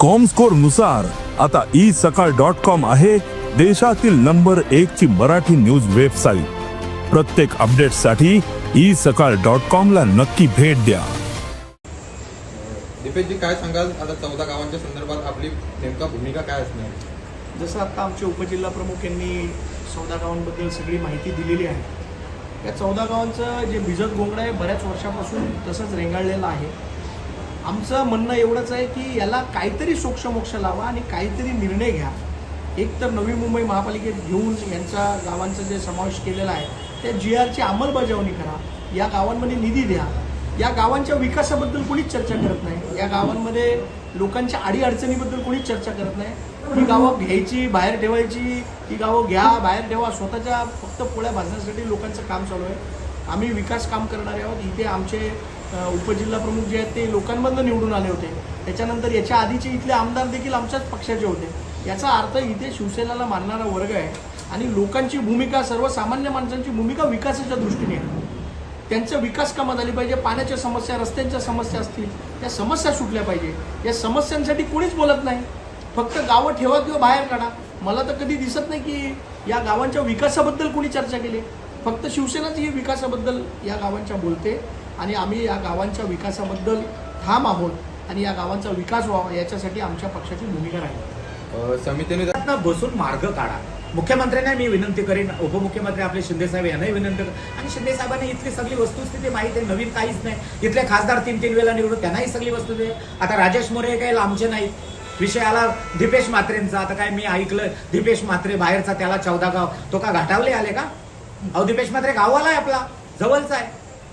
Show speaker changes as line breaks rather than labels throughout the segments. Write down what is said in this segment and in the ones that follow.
कॉमस्कोरनुसार आता ई सकाळ dot com आहे देशातील नंबर एक ची मराठी न्यूज वेबसाईट प्रत्येक अपडेटसाठी ई सकाळ डॉट कॉम ला नक्की भेट द्या.
दीपेशजी काय सांगाल? आता चौदा गावांच्या संदर्भात आपली नेमका भूमिका काय असणार?
जसं आता आमचे उपजिल्हा प्रमुख यांनी चौदा गावांबद्दल सगळी माहिती दिलेली आहे. या चौदा गावांचं जे भिजत गोंगडं आहे बऱ्याच वर्षापासून तसंच रेंगाळलेलं आहे. आमचं म्हणणं एवढंच आहे की याला काहीतरी सोक्षमोक्ष लावा आणि काहीतरी निर्णय घ्या. एक तर नवी मुंबई महापालिकेत घेऊन यांचा गावांचा जे समावेश केलेला आहे त्या जी आरची अंमलबजावणी करा. या गावांमध्ये निधी द्या. या गावांच्या विकासाबद्दल कोणीच चर्चा करत नाही. या गावांमध्ये लोकांच्या अडीअडचणीबद्दल कोणीच चर्चा करत नाही. ही गावं घ्यायची बाहेर ठेवायची ही गावं घ्या बाहेर ठेवा. स्वतःच्या फक्त पोळ्या भाजण्यासाठी लोकांचं काम चालू आहे. आम्ही विकास काम करणारे आहोत. इथे आमचे उपजिल्हाप्रमुख जे आहेत ते लोकांमधनं निवडून आले होते. त्याच्यानंतर याच्या आधीचे इथले आमदार देखील आमच्याच पक्षाचे होते. याचा अर्थ इथे शिवसेनाला मानणारा वर्ग आहे आणि लोकांची भूमिका सर्वसामान्य माणसांची भूमिका विकासाच्या दृष्टीने आहे. त्यांचं विकास कामात आली पाहिजे पाण्याच्या समस्या रस्त्यांच्या समस्या असतील त्या समस्या सुटल्या पाहिजे. या समस्यांसाठी कोणीच बोलत नाही. फक्त गावं ठेवा किंवा बाहेर काढा. मला तर कधी दिसत नाही की या गावांच्या विकासाबद्दल कोणी चर्चा केली. फक्त शिवसेनाच ही विकासाबद्दल या गावांच्या बोलते आणि आम्ही या गावांच्या विकासाबद्दल ठाम आहोत आणि या गावांचा विकास व्हावा याच्यासाठी आमच्या पक्षाची भूमिका राहील.
समितीने
बसून मार्ग काढा. मुख्यमंत्र्यांना मी विनंती करेन उपमुख्यमंत्री आपले शिंदे साहेब यांनाही विनंती करेन. आणि शिंदे साहेबांना इथली सगळी वस्तुस्थिती माहिती आहे नवीन काहीच नाही. इथले खासदार तीन तीन वेळा निवडून त्यांनाही सगळी वस्तुस्थिती आहे. आता राजेश मोरे काही लांबचे नाही विषय आला दीपेश म्हात्रेंचा आता काय मी ऐकलं दीपेश म्हात्रे बाहेरचा त्याला चौदा गाव. तो का घाटावले आले का? अहो दीपेश म्हात्रे गावाला आहे आपला जवळचा आहे.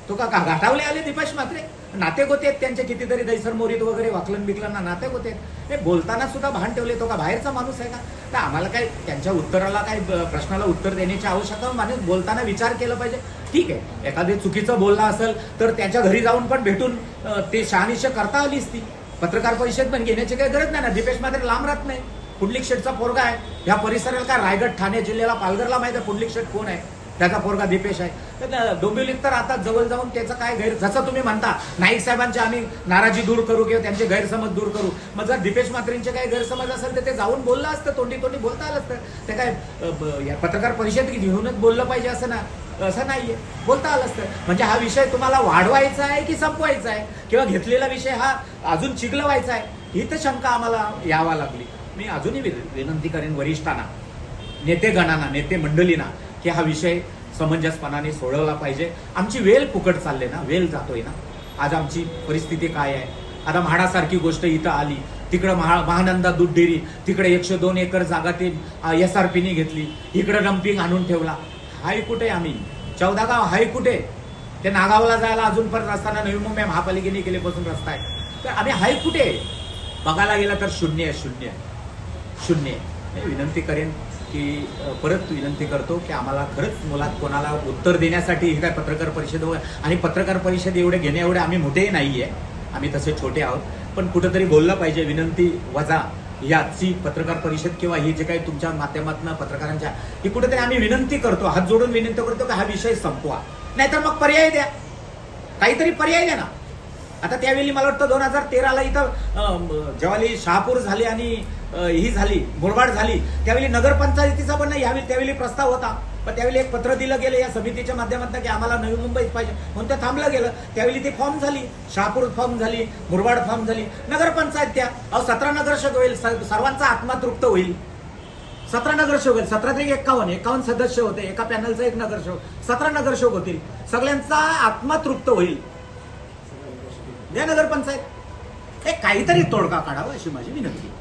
तो का घा- घाटावले आले दीपेश म्हात्रे? नाते होते त्यांचे कितीतरी दैसर मोरीत वगैरे वाकलन बिकलांना नाते होते हे बोलताना सुद्धा भान ठेवले तो का बाहेरचा माणूस आहे का? तर आम्हाला काय त्यांच्या उत्तराला काय प्रश्नाला उत्तर देण्याची आवश्यकता माणूस बोलताना विचार केला पाहिजे. ठीक आहे एखादे चुकीचं बोलला असेल तर त्यांच्या घरी जाऊन पण भेटून ते शहानिशा करता आलीच ती पत्रकार परिषद पण घेण्याची काही गरज नाही ना. दीपेश मात्र लांब राहत नाही. पुंडलिक शेठचा पोरगा आहे. या परिसराला काय रायगड ठाणे जिल्ह्याला पालघरला माहिती आहे पुंडलिक शेठ कोण आहे? त्याचा पोरगा दीपेश आहे. तर डोंबिवलीत तर आता जवळ जाऊन त्याचं काय गैर जसं तुम्ही म्हणता नाईक साहेबांची आम्ही नाराजी दूर करू किंवा त्यांचे गैरसमज दूर करू. मग जर दीपेश मात्रेंचे काही गैरसमज असेल तर ते जाऊन बोललं असतं तोंडी तोंडी बोलता आलं असतं. ते काय पत्रकार परिषद घेऊनच बोललं पाहिजे असं ना असं नाहीये. बोलता आलं असतं. म्हणजे हा विषय तुम्हाला वाढवायचा आहे की संपवायचा आहे? किंवा घेतलेला विषय हा अजून चिकलवायचा आहे? ही तर शंका आम्हाला यावा लागली. मी अजूनही विनंती करेन वरिष्ठांना नेतेगणांना नेते मंडळींना की हा विषय समंजसपणाने सोडवला पाहिजे. आमची वेल फुकट चालले ना वेल जातोय ना. आज आमची परिस्थिती काय आहे? आता म्हाडासारखी गोष्ट इथं आली तिकडं महा महानंदा दूध डेअरी तिकडे एकशे दोन एकर जागा ते एस आर पीने घेतली इकडं डम्पिंग आणून ठेवला. हाय कुठे आम्ही? चौदा गाव हाय कुठे? ते नागावला जायला अजून पण रस्ताना नवी मुंबई महापालिकेने केलेपासून रस्ता आहे. तर आम्ही हाय कुठे? बघायला गेला तर शून्य आहे शून्य शून्य विनंती करेन की परत विनंती करतो की आम्हाला खरंच मुलात कोणाला उत्तर देण्यासाठी हे काय पत्रकार परिषद आणि पत्रकार परिषद एवढे घेणे एवढे आम्ही मोठेही नाही आहे आम्ही तसे छोटे आहोत. पण कुठंतरी बोललं पाहिजे विनंती वजा याची पत्रकार परिषद किंवा ही जे काही तुमच्या माध्यमातून पत्रकारांच्या ही कुठेतरी आम्ही विनंती करतो. हात जोडून विनंती करतो की हा विषय संपवा. नाहीतर मग पर्याय द्या. काहीतरी पर्याय द्या ना. आता त्यावेळी मला वाटतं दोन हजार तेराला इथं अं, ज्यावेळी शहापूर झाली आणि ही झाली मुरबाड झाली. त्यावेळी नगरपंचायतीचा पण नाही यावेळी त्यावेळी प्रस्ताव होता. पण त्यावेळी एक पत्र दिलं गेलं या समितीच्या माध्यमातून की आम्हाला नवी मुंबईत पाहिजे म्हणून ते थांबलं गेलं. त्यावेळी ती फॉर्म झाली शहापूर फॉर्म झाली मुरबाड फॉर्म झाली. नगरपंचायत त्या अहो सतरा नगरसेवक होईल स- सर्वांचा आत्मा तृप्त होईल. सतरा नगरसेवक आहेत सतरा तरी एक्कावन्न एकावन्न सदस्य होते. एका पॅनलचा एक नगरसेवक. सतरा नगरसेवक होतील. सगळ्यांचा आत्मा तृप्त होईल. द्या नगरपंचायत. हे काहीतरी तोडगा काढावा अशी माझी विनंती